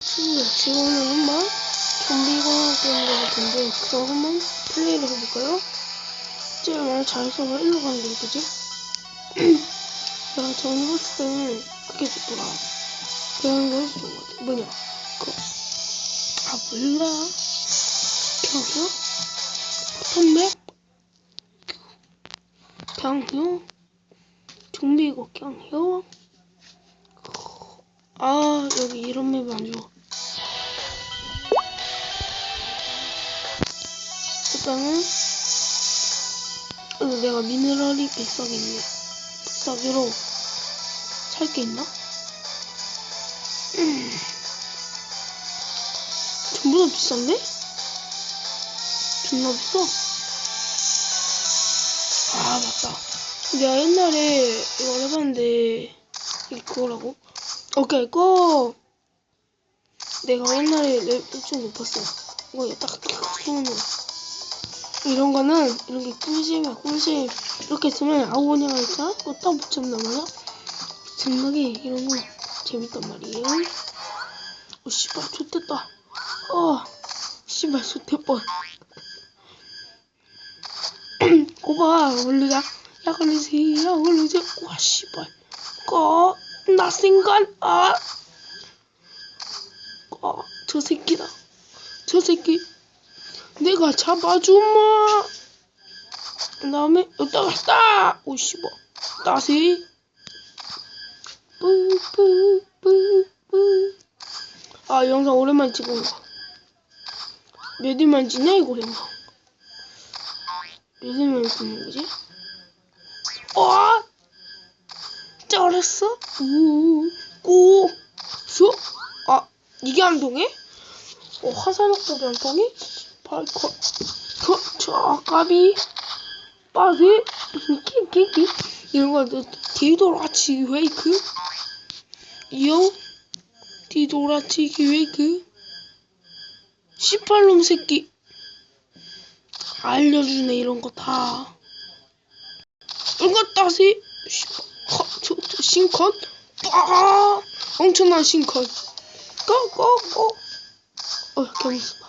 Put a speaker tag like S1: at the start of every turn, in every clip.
S1: 친구들 지금은 한번 좀비가 되는 것 같은데 그럼 한번 플레이를 해볼까요? 제일 많이 잘해서가 일로 가는 게 그지? 야 했을 때는 그게 좋더라 그런 거 해서 좋은 것 같아 뭐냐 그거 아 몰라 경효? 선맥? 경효? 좀비고 경효? 아 여기 이런 맵이 안 좋아 일단은 어, 내가 미네랄이 비싸게 있네 비싸기로 살 게 있나? 음. 전부 다 비싼데? 존나 비싸 아 맞다 내가 옛날에 이거 해봤는데 이게 그거라고? 오케이 고! 내가 옛날에 랩좀 높았어. 이거 딱딱 쏘는 이런 거는 이런 게 꿀잼이야 꿀잼. 이렇게 쓰면 아우원이가 있잖아 그거 딱 붙였단 말이야 생각에 이런 거 재밌단 말이에요. 어 씨발 좋됐다. 어 씨발 좋대뻔. 고봐 올리자 야. 야 걸리지 와 씨발. 꺼 나생간 아 어, 저 새끼다. 저 새끼. 내가 잡아주마. 그 다음에, 여기다가 딱! 오, 씨발. 따시. 뿌뿌뿌뿌. 아, 영상 오랜만에 찍은 거. 몇 일만 지냐, 이거 영상. 몇 일만에 찍는 거지? 어! 쩔었어? 우, 꾸, 수, 아, 이게 안 통해? 어, 화산학법이 안 통해? 발컷, 컷, 저, 까비, 빠지, 키키키, 이런 거, 디도라치 웨이크, 요, 디도라치 웨이크, 18놈 새끼, 알려주네, 이런 거 다. 이거 따시, 싱컨, 빠, 엄청난 싱컨. 고 고 고 어 경수다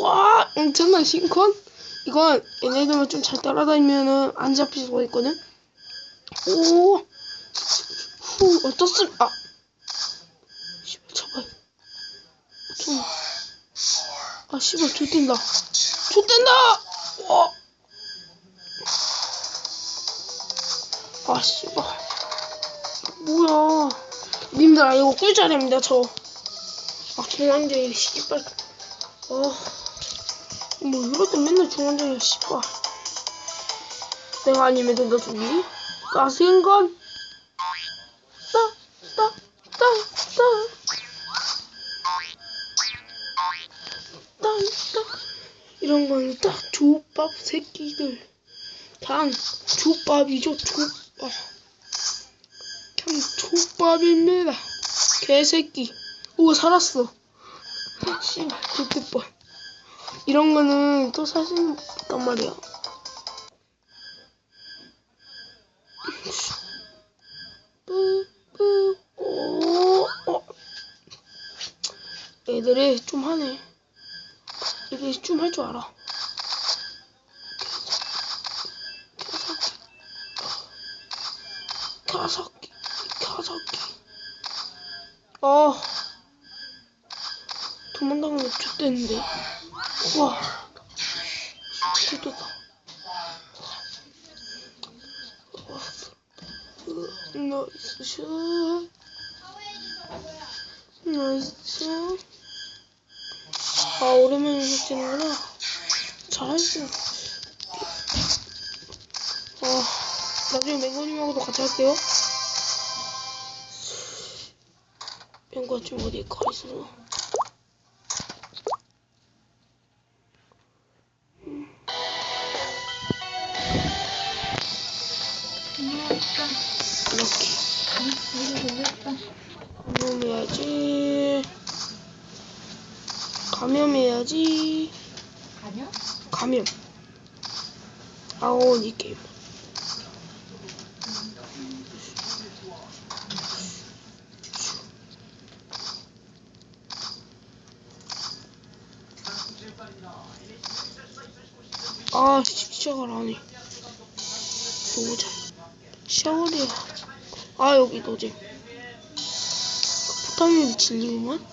S1: 와 엄청난 싱컨 이건 얘네들만 좀 잘 따라다니면은 안 잡힐 수가 있거든? 오 후 어떻습 아. 씨발 잡아 좀. 아 씨발 좆된다. 좆된다! 와 아 씨발 뭐야 님들 아 이거 꿀자리입니다 저. 아 중앙장이 씨발. 어. 뭐 이럴 때 맨날 중앙장이 씨발. 내가 아니면 된다 저기. 가스인 건. 따, 따, 따, 따. 따, 따. 이런 거는 딱 족밥 새끼들. 그냥 족밥이죠 족밥. 그냥 족밥입니다. 개새끼. 오, 살았어. 씨발, 뻔. 이런 거는 또 있단 말이야. 오, 어. 애들이 좀 하네. 이게 좀할 줄 알아. 켜석기, 켜석기. 어. 도망가면 좋댔는데. 우와. 좋댔다. 나이스 샷. 나이스 샷. 아, 오랜만에 찍는구나. 잘했어. 아, 나중에 맹건님하고도 같이 할게요. 맹건 좀 어디에 가 있어. 이렇게. 감염해야지. 감염해야지.
S2: 가냐?
S1: 감염. 아오, 이 게임. 아, 시작을 안 해. 보자. 샤워리야. 아, 여기 노잼. 포탑이 미친 이구만?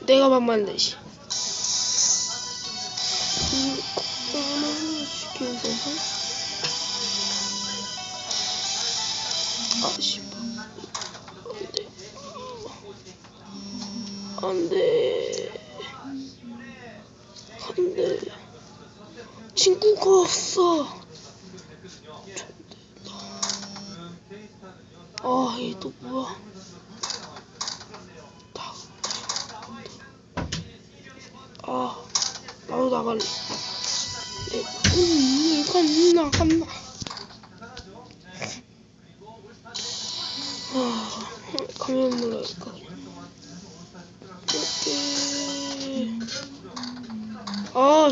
S1: 내가 만만 대시. 아씨 안돼 안돼 안 돼. 친구가 없어. 아, 얘 또 뭐야? 다, 아, 나도 나갈래. 내 꿈이 간나, 간나. 아, 가면 물어야겠다. 이렇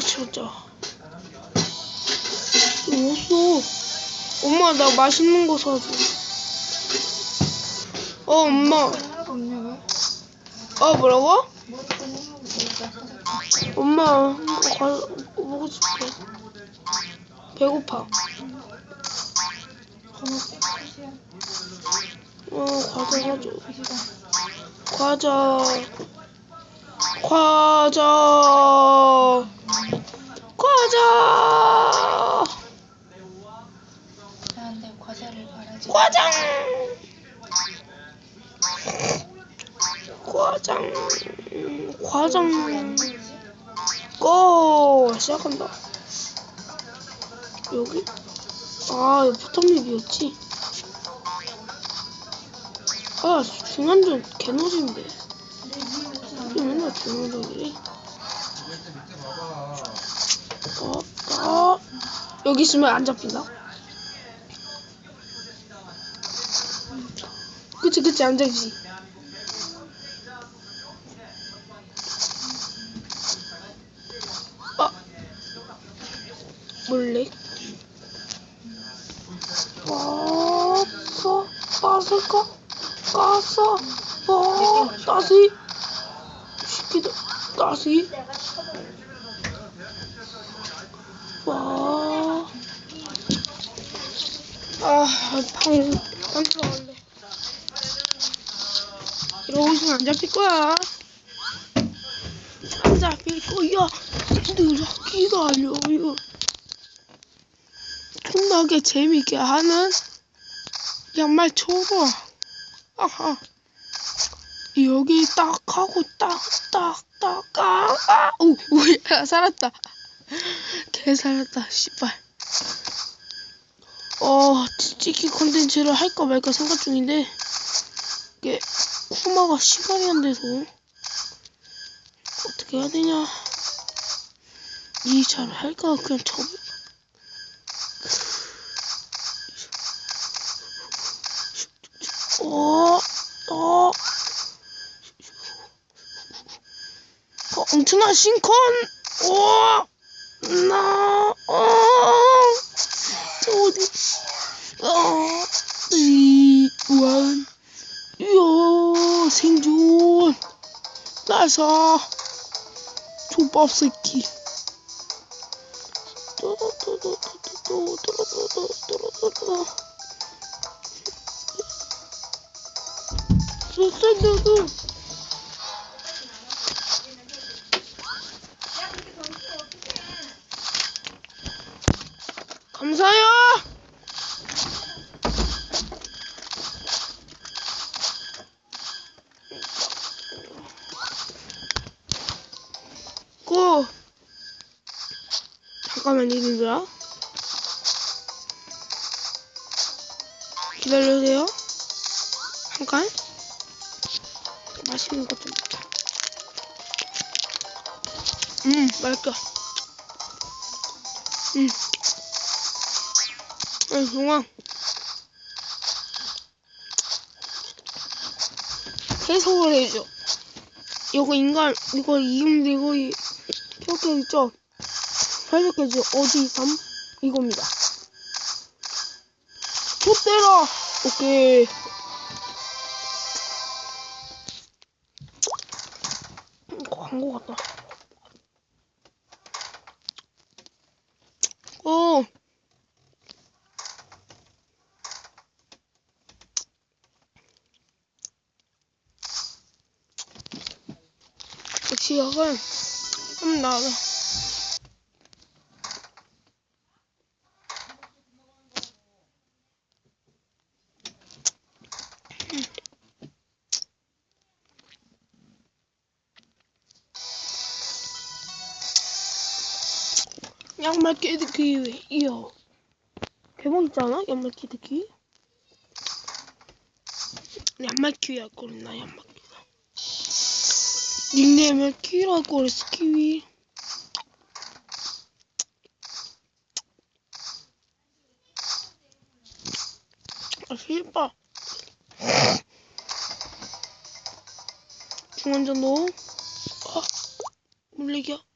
S1: 치우자. 뭐 써? 엄마, 나 맛있는 거 사줘. 어, 엄마. 어, 뭐라고? 엄마, 과, 먹고 싶어. 배고파. 어, 과자
S2: 가져.
S1: 과자. 과자. 과자.
S2: 나한테 과자를 바라지
S1: 과장. 과장. 음, 과장. 고! 시작한다. 여기? 아, 여기 포탑립이었지? 아, 중간전 개노진데. 왜 맨날 중간전이래? 어, 어. 여기 있으면 안 잡힌다? 그치, 그치, 안 잡히지. 아. 몰래. 까서, 까서까? 까서, 어, 따시. 시키다, 따시. 와. 아, 방, 방 들어갈래. 이러고 있으면 안 잡힐 거야. 안 잡힐 거야. 얘들아, 기다려. 이거. 존나게 재밌게 하는 양말 쳐봐. 아하. 여기 딱 하고 딱, 딱, 딱, 아, 아, 오, 오, 살았다. 개 살았다, 씨발. 어, 찍기 컨텐츠를 할까 말까 생각 중인데, 이게, 쿠마가 시간이 안 돼서, 어떻게 해야 되냐. 이 잘 할까? 그냥 접, 어, 어, 어, 엄청난 싱컨! 오! 나, 어, 어디, 원, 이야, 생존, 나사, 초밥 새끼. 쏘쏘쏘쏘 감사해요 얘들아 기다려주세요. 잠깐. 맛있는 것좀 먹자. 음 맛있다 음 아니 동아. 해석을 해줘. 이거 인간 이거 이음 이거 이 이렇게 있죠 해석해줘 어디 삼 이겁니다 좆대라 오케이 꽝. 광고 같다. 어. 역시 약간 좀 나다. 양말 키위 이요 대박 있지 않아? 양말 키위 양말 키위 할 거랬나 양말 키위가 닉네임을 할 거랬어 키위 아 중간전 넣어? 아 물리기야